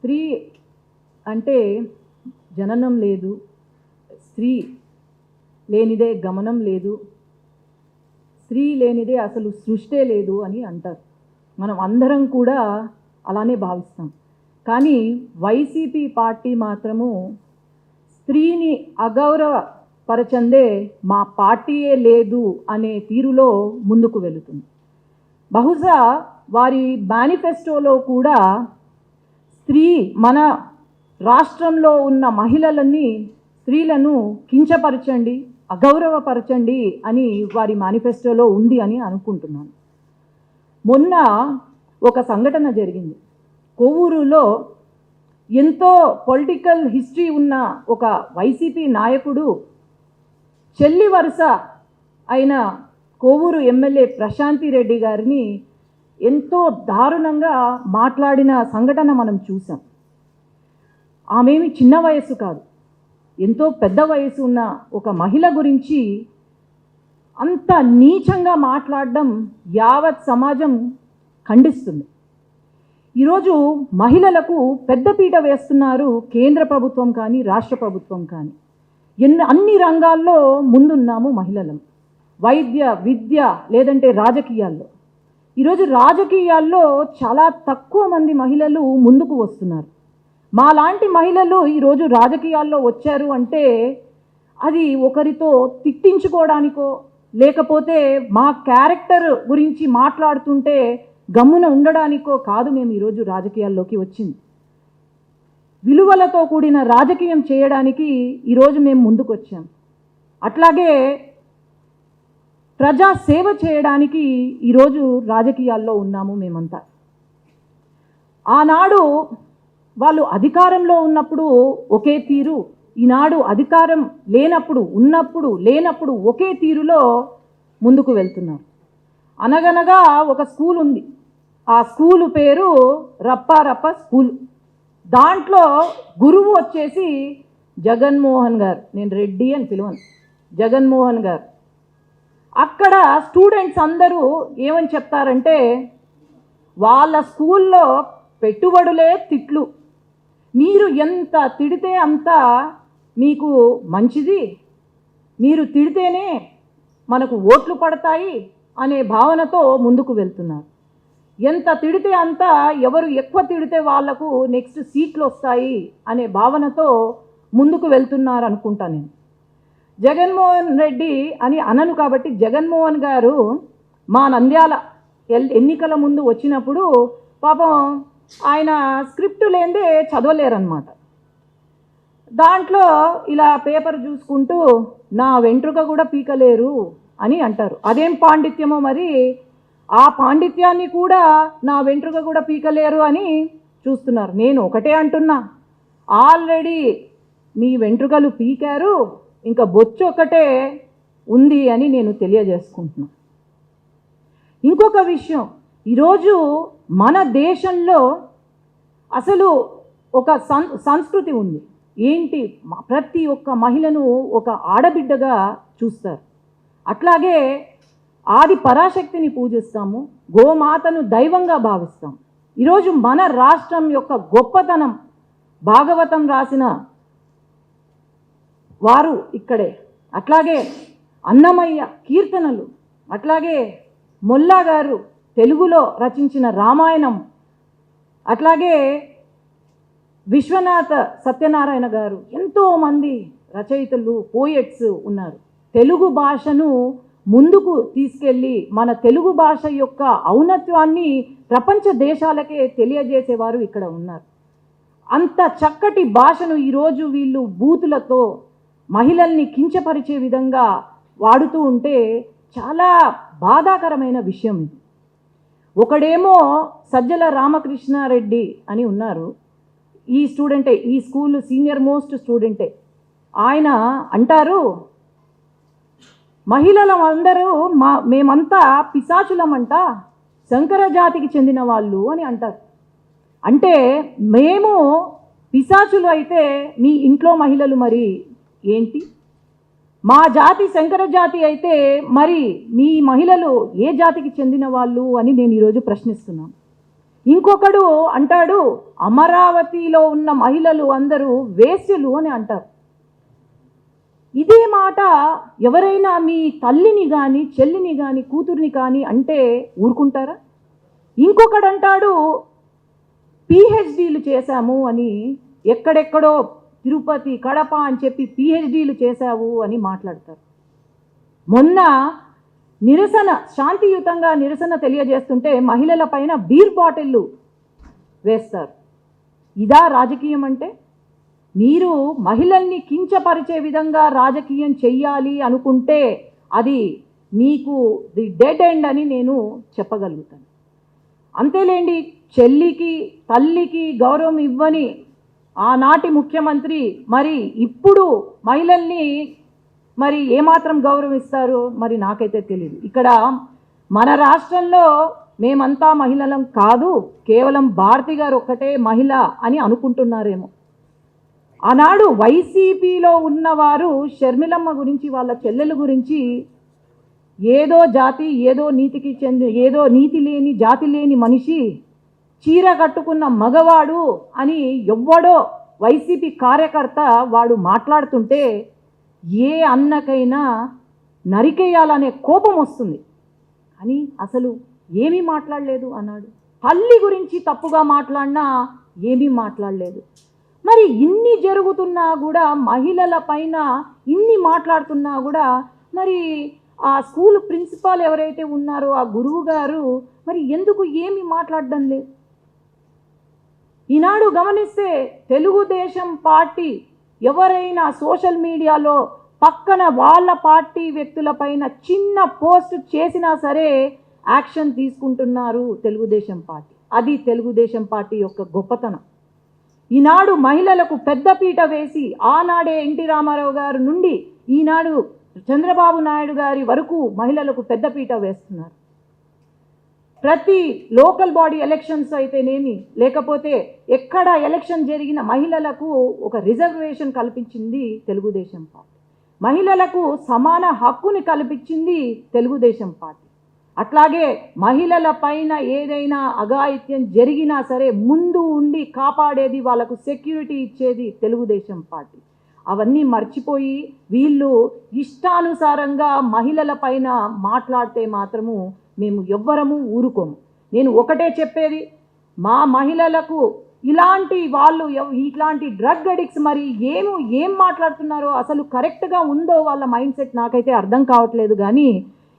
స్త్రీ అంటే జననం లేదు స్త్రీ లేనిదే గమనం లేదు స్త్రీ లేనిదే అసలు సృష్టే లేదు అని అంటారు. మనం అందరం కూడా అలానే భావిస్తాం. కానీ వైసీపీ పార్టీ మాత్రము స్త్రీని అగౌరవపరచందే మా పార్టీయే లేదు అనే తీరులో ముందుకు వెళుతుంది. బహుశా వారి మేనిఫెస్టోలో కూడా స్త్రీ మన రాష్ట్రంలో ఉన్న మహిళలని స్త్రీలను కించపరచండి అగౌరవపరచండి అని వారి మేనిఫెస్టోలో ఉంది అని అనుకుంటున్నాను. మొన్న ఒక సంఘటన జరిగింది. కొవ్వూరులో ఎంతో పొలిటికల్ హిస్టరీ ఉన్న ఒక వైసీపీ నాయకుడు చెల్లి వరుస అయిన కోవూరు ఎమ్మెల్యే ప్రశాంతి రెడ్డి గారిని ఎంతో దారుణంగా మాట్లాడిన సంఘటన మనం చూసాం. ఆమెమి చిన్న వయసు కాదు. ఎంతో పెద్ద వయసు ఉన్న ఒక మహిళ గురించి అంత నీచంగా మాట్లాడడం యావత్ సమాజం ఖండిస్తుంది. ఈరోజు మహిళలకు పెద్దపీట వేస్తున్నారు కేంద్ర ప్రభుత్వం కానీ రాష్ట్ర ప్రభుత్వం కానీ. ఎన్ని అన్ని రంగాల్లో ముందున్నాము మహిళలం. వైద్య విద్య లేదంటే రాజకీయాల్లో. ఈరోజు రాజకీయాల్లో చాలా తక్కువ మంది మహిళలు ముందుకు వస్తున్నారు. మాలాంటి మహిళలు ఈరోజు రాజకీయాల్లో వచ్చారు అంటే అది ఒకరితో తిట్టించుకోవడానికో లేకపోతే మా క్యారెక్టర్ గురించి మాట్లాడుతుంటే గమ్మున ఉండడానికో కాదు మేము ఈరోజు రాజకీయాల్లోకి వచ్చింది. విలువలతో కూడిన రాజకీయం చేయడానికి ఈరోజు మేము ముందుకు వచ్చాం అట్లాగే ప్రజా సేవ చేయడానికి ఈరోజు రాజకీయాల్లో ఉన్నాము మేమంతా. ఆనాడు వాళ్ళు అధికారంలో ఉన్నప్పుడు ఒకే తీరు ఈనాడు అధికారం లేనప్పుడు ఉన్నప్పుడు లేనప్పుడు ఒకే తీరులో ముందుకు వెళ్తున్నారు. అనగనగా ఒక స్కూల్ ఉంది. ఆ స్కూలు పేరు రప్పారప్ప స్కూల్. దాంట్లో గురువు వచ్చేసి జగన్మోహన్ గారు. నేను రెడ్డి అని పిలవను. జగన్మోహన్ గారు. అక్కడ స్టూడెంట్స్ అందరూ ఏమని చెప్తారంటే వాళ్ళ స్కూల్లో పెట్టుబడులే తిట్లు. మీరు ఎంత తిడితే అంత మీకు మంచిది. మీరు తిడితేనే మనకు ఓట్లు పడతాయి అనే భావనతో ముందుకు వెళ్తున్నారు. ఎంత తిడితే అంత ఎవరు ఎక్కువ తిడితే వాళ్ళకు నెక్స్ట్ సీట్లు వస్తాయి అనే భావనతో ముందుకు వెళ్తున్నారు అనుకుంటా నేను. జగన్మోహన్ రెడ్డి అని అనను కాబట్టి జగన్మోహన్ గారు మా నంద్యాల ఎల్- ఎన్నికల ముందు వచ్చినప్పుడు పాపం ఆయన స్క్రిప్ట్ లేనిదే చదవలేరనమాట దాంట్లో ఇలా పేపర్ చూసుకుంటూ నా వెంట్రుక కూడా పీకలేరు అని అంటారు. అదేం పాండిత్యమో మరి? ఆ పాండిత్యాన్ని కూడా నా వెంట్రుక కూడా పీకలేరు అని చూస్తున్నారు. నేను ఒకటే అంటున్నా. ఆల్రెడీ మీ వెంట్రుకలు పీకారు. ఇంకా బొచ్చు ఒకటే ఉంది అని నేను తెలియజేసుకుంటున్నాను ఇంకొక విషయం ఈరోజు మన దేశంలో అసలు ఒక సం సంస్కృతి ఉంది. ఏంటి? ప్రతి ఒక్క మహిళను ఒక ఆడబిడ్డగా చూస్తారు. అట్లాగే ఆది పరాశక్తిని పూజిస్తాము గోమాతను దైవంగా భావిస్తాం ఈరోజు మన రాష్ట్రం యొక్క గొప్పతనం భాగవతం రాసిన వారు ఇక్కడే. అట్లాగే అన్నమయ్య కీర్తనలు అట్లాగే మొల్లా గారు తెలుగులో రచించిన రామాయణం అట్లాగే విశ్వనాథ సత్యనారాయణ గారు ఎంతోమంది రచయితలు పోయెట్స్ ఉన్నారు. తెలుగు భాషను ముందుకు తీసుకెళ్ళి మన తెలుగు భాష యొక్క ఔన్నత్యాన్ని ప్రపంచ దేశాలకే తెలియజేసేవారు ఇక్కడ ఉన్నారు. అంత చక్కటి భాషను ఈరోజు వీళ్ళు బూతులతో మహిళల్ని కించపరిచే విధంగా వాడుతూ ఉంటే చాలా బాధాకరమైన విషయం ఇది. ఒకడేమో సజ్జల రామకృష్ణారెడ్డి అని ఉన్నారు. ఈ స్టూడెంటే ఈ స్కూల్ సీనియర్ మోస్ట్ స్టూడెంటే. ఆయన అంటారు మహిళలం అందరూ మా మేమంతా పిశాచులమంట శంకర జాతికి చెందిన వాళ్ళు అని అంటారు. అంటే మేము పిశాచులు అయితే మీ ఇంట్లో మహిళలు మరి ఏంటి? మా జాతి శంకర జాతి అయితే మరి మీ మహిళలు ఏ జాతికి చెందిన వాళ్ళు అని నేను ఈరోజు ప్రశ్నిస్తున్నాను. ఇంకొకడు అంటాడు అమరావతిలో ఉన్న మహిళలు అందరూ వేశ్యలు అని అంటారు. ఇదే మాట ఎవరైనా మీ తల్లిని కానీ చెల్లిని కానీ కూతుర్ని కానీ అంటే ఊరుకుంటారా? ఇంకొకడు అంటాడు పిహెచ్డీలు చేశాము అని ఎక్కడెక్కడో తిరుపతి కడప అని చెప్పి పిహెచ్డీలు చేశావు అని మాట్లాడతారు. మొన్న నిరసన శాంతియుతంగా నిరసన తెలియజేస్తుంటే మహిళల పైన బీర్ బాటిళ్ళు వేస్తారు. ఇదా రాజకీయం అంటే? మీరు మహిళల్ని కించపరిచే విధంగా రాజకీయం చెయ్యాలి అనుకుంటే అది మీకు ది డెడ్ ఎండ్ అని నేను చెప్పగలుగుతాను. అంతేలేండి చెల్లికి తల్లికి గౌరవం ఇవ్వని ఆనాటి ముఖ్యమంత్రి మరి ఇప్పుడు మహిళల్ని మరి ఏమాత్రం గౌరవిస్తారు? మరి నాకైతే తెలియదు ఇక్కడ మన రాష్ట్రంలో మేమంతా మహిళలం కాదు కేవలం భారతి గారు ఒక్కటే మహిళ అని అనుకుంటున్నారేమో. ఆనాడు వైసీపీలో ఉన్నవారు షర్మిలమ్మ గురించి వాళ్ళ చెల్లెల గురించి ఏదో జాతి ఏదో నీతికి చెంది ఏదో నీతి లేని జాతి లేని మనిషి చీర కట్టుకున్న మగవాడు అని ఎవ్వడో వైసీపీ కార్యకర్త వాడు మాట్లాడుతుంటే ఏ అన్నకైనా నరికేయాలనే కోపం వస్తుంది. అని అసలు ఏమీ మాట్లాడలేదు అన్నాడు. తల్లి గురించి తప్పుగా మాట్లాడినా ఏమీ మాట్లాడలేదు. మరి ఇన్ని జరుగుతున్నా కూడా మహిళల పైన ఇన్ని మాట్లాడుతున్నా కూడా మరి ఆ స్కూల్ ప్రిన్సిపాల్ ఎవరైతే ఉన్నారో ఆ గురువు గారు మరి ఎందుకు ఏమీ మాట్లాడడం లేదు? ఈనాడు గమనిస్తే తెలుగుదేశం పార్టీ ఎవరైనా సోషల్ మీడియాలో పక్కన వాళ్ళ పార్టీ వ్యక్తులపైన చిన్న పోస్ట్ చేసినా సరే యాక్షన్ తీసుకుంటున్నారు తెలుగుదేశం పార్టీ. అది తెలుగుదేశం పార్టీ యొక్క గొప్పతనం. ఈనాడు మహిళలకు పెద్దపీట వేసి ఆనాడే ఎన్టీ రామారావు గారు నుండి ఈనాడు చంద్రబాబు నాయుడు గారి వరకు మహిళలకు పెద్దపీట వేస్తున్నారు. ప్రతి లోకల్ బాడీ ఎలక్షన్స్ అయితేనేమి లేకపోతే ఎక్కడ ఎలక్షన్ జరిగిన మహిళలకు ఒక రిజర్వేషన్ కల్పించింది తెలుగుదేశం పార్టీ. మహిళలకు సమాన హక్కుని కల్పించింది తెలుగుదేశం పార్టీ. అట్లాగే మహిళల పైన ఏదైనా అఘాయిత్యం జరిగినా సరే ముందు ఉండి కాపాడేది వాళ్ళకు సెక్యూరిటీ ఇచ్చేది తెలుగుదేశం పార్టీ. అవన్నీ మర్చిపోయి వీళ్ళు ఇష్టానుసారంగా మహిళల పైన మాట్లాడితే మాత్రము మేము ఎవ్వరము ఊరుకోము. నేను ఒకటే చెప్పేది మా మహిళలకు ఇలాంటి వాళ్ళు ఎవ్- ఇట్లాంటి డ్రగ్ అడిక్ట్స్ మరి ఏము ఏం మాట్లాడుతున్నారో అసలు కరెక్ట్గా ఉందో వాళ్ళ మైండ్ సెట్ నాకైతే అర్థం కావట్లేదు. కానీ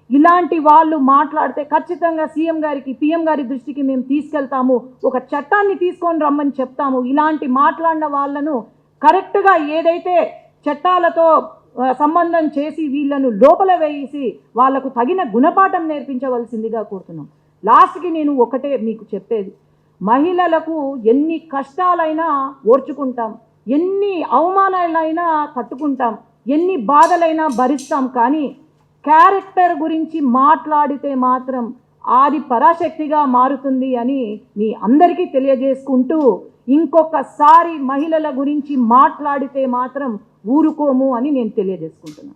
ఇలాంటి వాళ్ళు మాట్లాడితే ఖచ్చితంగా సీఎం గారికి పిఎం గారి దృష్టికి మేము తీసుకెళ్తాము. ఒక చట్టాన్ని తీసుకొని రమ్మని చెప్తాము. ఇలాంటి మాట్లాడిన వాళ్ళను కరెక్ట్గా ఏదైతే చట్టాలతో సంబంధం చేసి వీళ్ళను లోపల వేసి వాళ్ళకు తగిన గుణపాఠం నేర్పించవలసిందిగా కోరుతున్నాం. లాస్ట్కి నేను ఒకటే మీకు చెప్పేది. మహిళలకు ఎన్ని కష్టాలైనా ఓర్చుకుంటాం. ఎన్ని అవమానాలైనా తట్టుకుంటాం. ఎన్ని బాధలైనా భరిస్తాం. కానీ క్యారెక్టర్ గురించి మాట్లాడితే మాత్రం ఆది పరాశక్తిగా మారుతుంది అని మీ అందరికీ తెలియజేసుకుంటూ ఇంకొకసారి మహిళల గురించి మాట్లాడితే మాత్రం ఊరుకోము అని నేను తెలియజేసుకుంటున్నాను.